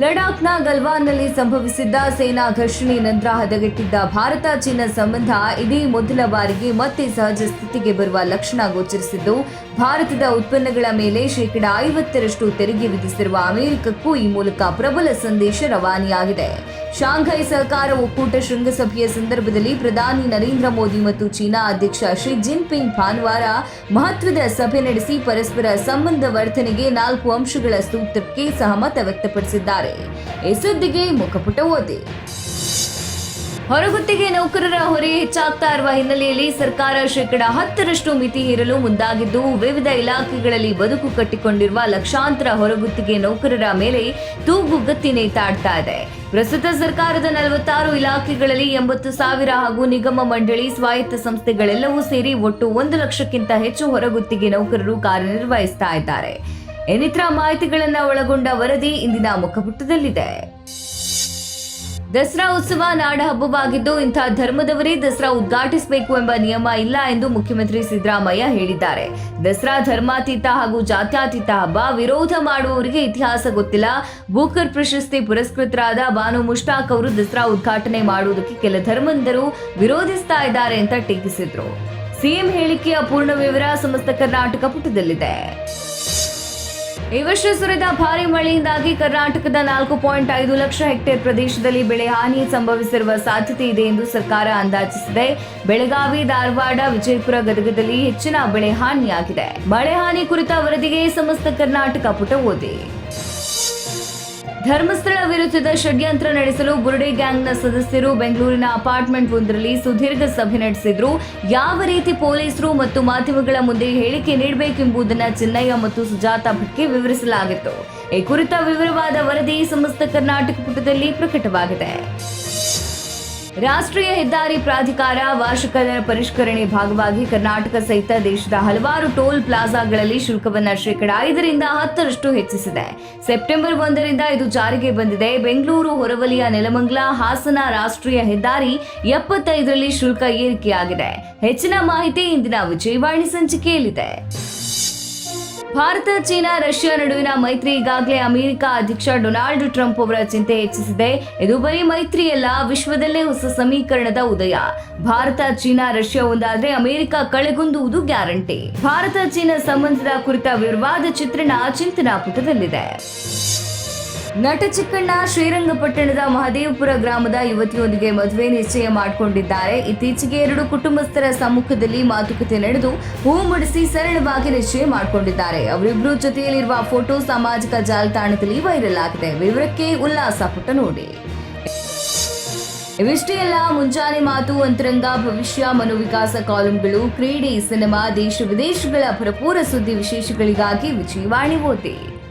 ಲಡಾಖ್ನ ಗಲ್ವಾನ್ನಲ್ಲಿ ಸಂಭವಿಸಿದ್ದ ಸೇನಾ ಘರ್ಷಣೆ ನಂತರ ಹದಗೆಟ್ಟಿದ್ದ ಭಾರತ ಚೀನಾ ಸಂಬಂಧ ಇದೇ ಮೊದಲ ಬಾರಿಗೆ ಮತ್ತೆ ಸಹಜ ಸ್ಥಿತಿಗೆ ಬರುವ ಲಕ್ಷಣ ಗೋಚರಿಸಿದ್ದು, ಭಾರತದ ಉತ್ಪನ್ನಗಳ ಮೇಲೆ ಶೇಕಡ ಐವತ್ತರಷ್ಟು ತೆರಿಗೆ ವಿಧಿಸಿರುವ ಅಮೆರಿಕಕ್ಕೂ ಈ ಮೂಲಕ ಪ್ರಬಲ ಸಂದೇಶ ರವಾನೆಯಾಗಿದೆ. ಶಾಂಘೈ ಸಹಕಾರ ಒಕ್ಕೂಟ ಶೃಂಗಸಭೆಯ ಸಂದರ್ಭದಲ್ಲಿ ಪ್ರಧಾನಿ ನರೇಂದ್ರ ಮೋದಿ ಮತ್ತು ಚೀನಾ ಅಧ್ಯಕ್ಷ ಶಿ ಜಿನ್ಪಿಂಗ್ ಭಾನುವಾರ ಮಹತ್ವದ ಸಭೆ ನಡೆಸಿ ಪರಸ್ಪರ ಸಂಬಂಧ ವರ್ಧನೆಗೆ ನಾಲ್ಕು ಅಂಶಗಳ ಸೂತ್ರಕ್ಕೆ ಸಹಮತ ವ್ಯಕ್ತಪಡಿಸಿದ್ದಾರೆ. ಈ ಸುದ್ದಿಗೆ ಮುಖಪುಟ ಓದಿ. ಹೊರಗುತ್ತಿಗೆ ನೌಕರರ ಹೊರೆ ಹೆಚ್ಚಾಗ್ತಾ ಇರುವ ಹಿನ್ನೆಲೆಯಲ್ಲಿ ಸರ್ಕಾರ ಶೇಕಡ ಹತ್ತರಷ್ಟು ಮಿತಿ ಹೇರಲು ಮುಂದಾಗಿದ್ದು, ವಿವಿಧ ಇಲಾಖೆಗಳಲ್ಲಿ ಬದುಕು ಕಟ್ಟಿಕೊಂಡಿರುವ ಲಕ್ಷಾಂತರ ಹೊರಗುತ್ತಿಗೆ ನೌಕರರ ಮೇಲೆ ತೂಗುಗತ್ತಿ ನೇತಾಡ್ತಾ ಇದೆ. ಪ್ರಸ್ತುತ ಸರ್ಕಾರದ ನಲವತ್ತಾರು ಇಲಾಖೆಗಳಲ್ಲಿ ಎಂಬತ್ತು ಸಾವಿರ ಹಾಗೂ ನಿಗಮ ಮಂಡಳಿ ಸ್ವಾಯತ್ತ ಸಂಸ್ಥೆಗಳೆಲ್ಲವೂ ಸೇರಿ ಒಟ್ಟು ಒಂದು ಲಕ್ಷಕ್ಕಿಂತ ಹೆಚ್ಚು ಹೊರಗುತ್ತಿಗೆ ನೌಕರರು ಕಾರ್ಯನಿರ್ವಹಿಸ್ತಾ ಇದ್ದಾರೆ. ಇನ್ನಿತರ ಮಾಹಿತಿಗಳನ್ನ ಒಳಗೊಂಡ ವರದಿ ಇಂದಿನ ಮುಖಪುಟದಲ್ಲಿದೆ. ದಸರಾ ಉತ್ಸವ ನಾಡ ಹಬ್ಬವಾಗಿದ್ದು ಇಂಥ ಧರ್ಮದವರೇ ದಸರಾ ಉದ್ಘಾಟಿಸಬೇಕು ಎಂಬ ನಿಯಮ ಇಲ್ಲ ಎಂದು ಮುಖ್ಯಮಂತ್ರಿ ಸಿದ್ದರಾಮಯ್ಯ ಹೇಳಿದ್ದಾರೆ. ದಸರಾ ಧರ್ಮಾತೀತ ಹಾಗೂ ಜಾತ್ಯಾತೀತ ಹಬ್ಬ ವಿರೋಧ ಮಾಡುವವರಿಗೆ ಇತಿಹಾಸ ಗೊತ್ತಿಲ್ಲ. ಬೂಕರ್ ಪ್ರಶಸ್ತಿ ಪುರಸ್ಕೃತರಾದ ಬಾನು ಮುಷ್ತಾಕ್ ಅವರು ದಸರಾ ಉದ್ಘಾಟನೆ ಮಾಡುವುದಕ್ಕೆ ಕೆಲ ಧರ್ಮಂದರು ವಿರೋಧಿಸ್ತಾ ಇದ್ದಾರೆ ಅಂತ ಟೀಕಿಸಿದ್ರು. ಸಿಎಂ ಹೇಳಿಕೆಯ ಪೂರ್ಣ ವಿವರ ಸಮಸ್ತ ಕರ್ನಾಟಕ ಪುಟದಲ್ಲಿದೆ. ಈ ವರ್ಷ ಸುರಿದ ಭಾರಿ ಮಳೆಯಿಂದಾಗಿ ಕರ್ನಾಟಕದ ನಾಲ್ಕು ಪಾಯಿಂಟ್ ಐದು ಲಕ್ಷ ಹೆಕ್ಟೇರ್ ಪ್ರದೇಶದಲ್ಲಿ ಬೆಳೆ ಹಾನಿ ಸಂಭವಿಸಿರುವ ಸಾಧ್ಯತೆ ಇದೆ ಎಂದು ಸರ್ಕಾರ ಅಂದಾಜಿಸಿದೆ. ಬೆಳಗಾವಿ, ಧಾರವಾಡ, ವಿಜಯಪುರ ಗದಗದಲ್ಲಿ ಹೆಚ್ಚಿನ ಬೆಳೆ ಹಾನಿಯಾಗಿದೆ. ಮಳೆ ಹಾನಿ ಕುರಿತ ವರದಿಗೆ ಸಮಸ್ತ ಕರ್ನಾಟಕ ಪುಟ ಓದಿ. ಧರ್ಮಸ್ಥಳ ವಿರುದ್ಧದ ಷಡ್ಯಂತ್ರ ನಡೆಸಲು ಬುರ್ಡೆ ಗ್ಯಾಂಗ್ನ ಸದಸ್ಯರು ಬೆಂಗಳೂರಿನ ಅಪಾರ್ಟ್ಮೆಂಟ್ ಒಂದರಲ್ಲಿ ಸುದೀರ್ಘ ಸಭೆ ನಡೆಸಿದ್ರು. ಯಾವ ರೀತಿ ಪೊಲೀಸರು ಮತ್ತು ಮಾಧ್ಯಮಗಳ ಮುಂದೆ ಹೇಳಿಕೆ ನೀಡಬೇಕೆಂಬುದನ್ನು ಚಿನ್ನಯ್ಯ ಮತ್ತು ಸುಜಾತ ಭಟ್ಗೆ ವಿವರಿಸಲಾಗಿತ್ತು. ಈ ಕುರಿತ ವಿವರವಾದ ವರದಿ ಸಮಸ್ತ ಕರ್ನಾಟಕ ಪುಟದಲ್ಲಿ ಪ್ರಕಟವಾಗಿದೆ. ರಾಷ್ಟ್ರೀಯ ಹೆದ್ದಾರಿ ಪ್ರಾಧಿಕಾರ ವಾರ್ಷಿಕ ಪರಿಷ್ಕರಣೆ ಭಾಗವಾಗಿ ಕರ್ನಾಟಕ ಸಹಿತ ದೇಶದ ಹಲವಾರು ಟೋಲ್ ಪ್ಲಾಜಾಗಳಲ್ಲಿ ಶುಲ್ಕವನ್ನು ಶೇಕಡಾ ಐದರಿಂದ ಹತ್ತರಷ್ಟು ಹೆಚ್ಚಿಸಿದೆ. ಸೆಪ್ಟೆಂಬರ್ ಒಂದರಿಂದ ಇದು ಜಾರಿಗೆ ಬಂದಿದೆ. ಬೆಂಗಳೂರು, ಹೊರವಲಿಯ ನೆಲಮಂಗಲ, ಹಾಸನ ರಾಷ್ಟ್ರೀಯ ಹೆದ್ದಾರಿ ಎಪ್ಪತ್ತೈದರಲ್ಲಿ ಶುಲ್ಕ ಏರಿಕೆಯಾಗಿದೆ. ಹೆಚ್ಚಿನ ಮಾಹಿತಿ ಇಂದಿನ ವಿಜಯವಾಣಿ ಸಂಚಿಕೆಯಲ್ಲಿದೆ. ಭಾರತ, ಚೀನಾ, ರಷ್ಯಾ ನಡುವಿನ ಮೈತ್ರಿ ಈಗಾಗಲೇ ಅಮೆರಿಕ ಅಧ್ಯಕ್ಷ ಡೊನಾಲ್ಡ್ ಟ್ರಂಪ್ ಅವರ ಚಿಂತೆ ಹೆಚ್ಚಿಸಿದೆ. ಇದು ಬರೀ ಮೈತ್ರಿಯಲ್ಲ ವಿಶ್ವದಲ್ಲೇ ಹೊಸ ಸಮೀಕರಣದ ಉದಯ. ಭಾರತ, ಚೀನಾ, ರಷ್ಯಾ ಒಂದಾದ್ರೆ ಅಮೆರಿಕ ಕಳೆಗುಂದುವುದು ಗ್ಯಾರಂಟಿ. ಭಾರತ, ಚೀನಾ ಸಂಬಂಧದ ಕುರಿತ ವಿವಾದ ಚಿತ್ರಣ ಚಿಂತನಾ ಪುಟದಲ್ಲಿದೆ ನಟ ಚಿಕ್ಕಣ್ಣ ಶ್ರೀರಂಗಪಟ್ಟಣದ ಮಹದೇವಪುರ ಗ್ರಾಮದ ಯುವತಿಯೊಂದಿಗೆ ಮದುವೆ ನಿಶ್ಚಯ ಮಾಡಿಕೊಂಡಿದ್ದಾರೆ. ಇತ್ತೀಚೆಗೆ ಎರಡು ಕುಟುಂಬಸ್ಥರ ಸಮ್ಮುಖದಲ್ಲಿ ಮಾತುಕತೆ ನಡೆದು ಹೂ ಮುಡಿಸಿ ಸರಳವಾಗಿ ನಿಶ್ಚಯ ಮಾಡಿಕೊಂಡಿದ್ದಾರೆ. ಅವರಿಬ್ಬರು ಜೊತೆಯಲ್ಲಿರುವ ಫೋಟೋ ಸಾಮಾಜಿಕ ಜಾಲತಾಣದಲ್ಲಿ ವೈರಲ್ ಆಗಿದೆ. ವಿವರಕ್ಕೆ ಉಲ್ಲಾಸ ಪುಟ್ಟ ನೋಡಿ. ಇವಿಷ್ಟೇ ಎಲ್ಲ ಮುಂಜಾನೆ ಮಾತು, ಅಂತರಂಗ, ಭವಿಷ್ಯ, ಮನೋವಿಕಾಸ ಕಾಲಂಗಳು, ಕ್ರೀಡೆ, ಸಿನಿಮಾ, ದೇಶ, ವಿದೇಶಗಳ ಭರಪೂರ ಸುದ್ದಿ ವಿಶೇಷಗಳಿಗಾಗಿ ವಿಜಯವಾಣಿ ಓದಿ